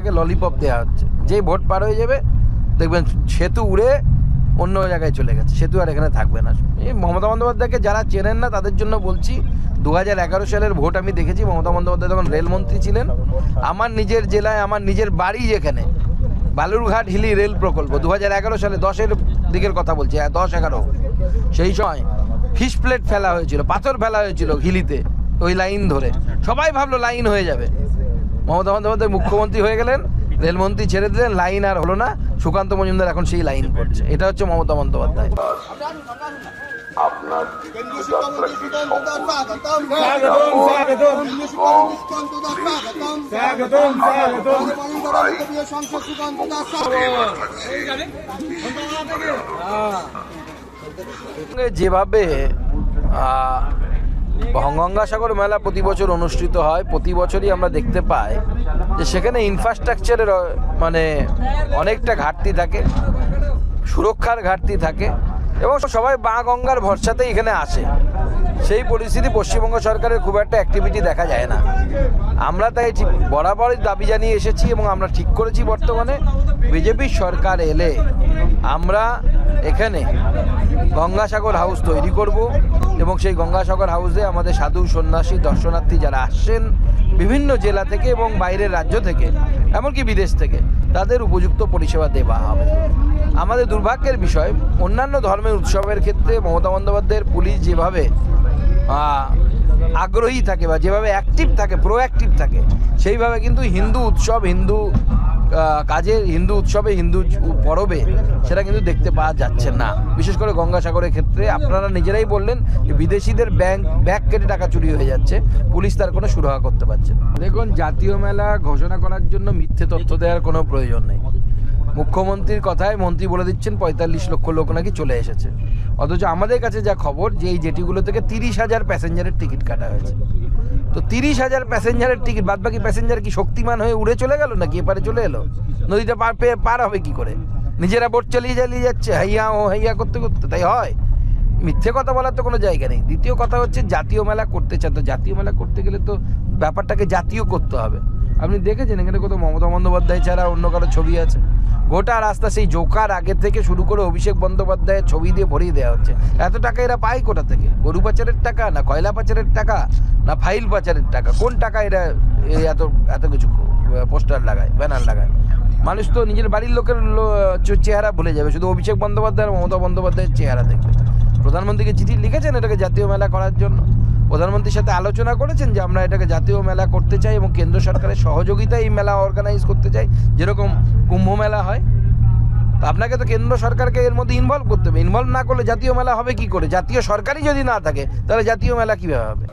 আগে ললিপপ দেওয়া হচ্ছে। যেই ভোট পার হয়ে যাবে, দেখবেন সেতু উড়ে অন্য জায়গায় চলে গেছে। সেতু আর এখানে থাকবে না। এই মমতা বন্দ্যোপাধ্যায়কে যারা চেনেন না, তাদের জন্য বলছি দু হাজার এগারো সালের ভোট আমি দেখেছি, মমতা বন্দ্যোপাধ্যায় তখন রেলমন্ত্রী ছিলেন। আমার নিজের জেলায়, আমার নিজের বাড়ি যেখানে, বালুরঘাট হিলি রেল প্রকল্প দু হাজার এগারো সালে দশের দিকের কথা বলছি হ্যাঁ দশ এগারো। সেই সময় ফিশ প্লেট ফেলা হয়েছিল, পাথর ফেলা হয়েছিল হিলিতে, ওই লাইন ধরে। সবাই ভাবলো লাইন হয়ে যাবে। মমতা বন্দ্যোপাধ্যায় মুখ্যমন্ত্রী হয়ে গেলেন রেলমন্ত্রী ছেড়ে দিলেন লাইন আর হলো না। সুকান্ত মজুমদার এখন সেই লাইন করছে। এটা হচ্ছে মমতা বন্দ্যোপাধ্যায়। আপনার যেভাবে গঙ্গাসাগর মেলা প্রতি বছর অনুষ্ঠিত হয়। প্রতি বছরই আমরা দেখতে পাই যে সেখানে ইনফ্রাস্ট্রাকচারের মানে অনেকটা ঘাটতি থাকে, সুরক্ষার ঘাটতি থাকে এবং সবাই মা গঙ্গার ভরসাতেই এখানে আসে। সেই পরিস্থিতি পশ্চিমবঙ্গ সরকারের খুব একটা অ্যাক্টিভিটি দেখা যায় না। আমরা তাই ঠিক বরাবরই দাবি জানিয়ে এসেছি এবং আমরা ঠিক করেছি বর্তমানে। বিজেপি সরকার এলে আমরা এখানে গঙ্গাসাগর হাউস তৈরি করব এবং সেই গঙ্গাসাগর হাউসে আমাদের সাধু সন্ন্যাসী, দর্শনার্থী যারা আসছেন বিভিন্ন জেলা থেকে এবং বাইরের রাজ্য থেকে, এমনকি বিদেশ থেকে, তাদের উপযুক্ত পরিষেবা দেওয়া হবে। আমাদের দুর্ভাগ্যের বিষয়, অন্যান্য ধর্মের উৎসবের ক্ষেত্রে মমতা বন্দ্যোপাধ্যায়ের পুলিশ যেভাবে আগ্রহী থাকে বা যেভাবে অ্যাক্টিভ থাকে প্রোঅ্যাক্টিভ থাকে, সেইভাবে কিন্তু হিন্দু উৎসব, হিন্দু কাজে হিন্দু উৎসবে, হিন্দু পরবে, সেটা কিন্তু দেখতে পাওয়া যাচ্ছে না। বিশেষ করে গঙ্গাসাগরের ক্ষেত্রে আপনারা নিজেরাই বললেন যে বিদেশিদের ব্যাংক, ব্যাগ কেটে টাকা চুরি হয়ে যাচ্ছে। পুলিশ তার কোনো সুরাহা করতে পারছে না। দেখুন, জাতীয় মেলা ঘোষণা করার জন্য মিথ্যে তথ্য দেওয়ার কোনো প্রয়োজন নেই। মুখ্যমন্ত্রীর কথায় মন্ত্রী বলে দিচ্ছেন, পঁয়তাল্লিশ লক্ষ লোক নাকি চলে এসেছে। অথচ আমাদের কাছে যা খবর, যে এই জেটিগুলো থেকে তিরিশ হাজার প্যাসেঞ্জারের টিকিট কাটা হয়েছে। তো তিরিশ হাজার প্যাসেঞ্জারের টিকিট বাদ বাকি প্যাসেঞ্জার কি শক্তিমান হয়ে উড়ে চলে গেল নাকি এপারে চলে এলো? নদীটা পার পেয়ে পার হবে কি করে? নিজেরা বোট চালিয়ে চালিয়ে যাচ্ছে, হাইয়া ও হাইয়া করতে করতে, তাই হয়? মিথ্যে কথা বলার তো কোনো জায়গা নেই। দ্বিতীয় কথা হচ্ছে জাতীয় মেলা করতে চান তো জাতীয় মেলা করতে গেলে তো ব্যাপারটাকে জাতীয় করতে হবে। আপনি দেখেছেন এখানে কোথাও মমতা বন্দ্যোপাধ্যায় ছাড়া অন্য কারও ছবি আছে? গোটা রাস্তা সেই জোকার আগে থেকে শুরু করে অভিষেক বন্দ্যোপাধ্যায়ের ছবি দিয়ে ভরিয়ে দেওয়া হচ্ছে। এত টাকা এরা পায় কোথা থেকে? গরু পাচারের টাকা না কয়লা পাচারের টাকা না ফাইল পাচারের টাকা? কোন টাকা এরা এত এত কিছু পোস্টার লাগায়, ব্যানার লাগায়? মানুষ তো নিজের বাড়ির লোকের চেহারা ভুলে যাবে। শুধু অভিষেক বন্দ্যোপাধ্যায় আর মমতা বন্দ্যোপাধ্যায়ের চেহারা দেখবে। প্রধানমন্ত্রীকে চিঠি লিখেছেন এটাকে জাতীয় মেলা করার জন্য? প্রধানমন্ত্রীর সাথে আলোচনা করেছেন যে আমরা এটাকে জাতীয় মেলা করতে চাই এবং কেন্দ্র সরকারের সহযোগিতায় এই মেলা অর্গানাইজ করতে চাই, যেরকম কুম্ভ মেলা হয়। তো আপনাকে তো কেন্দ্র সরকারকে এর মধ্যে ইনভলভ করতে হবে। ইনভলভ না করলে জাতীয় মেলা হবে কি করে? জাতীয় সরকারই যদি না থাকে, তাহলে জাতীয় মেলা কীভাবে হবে?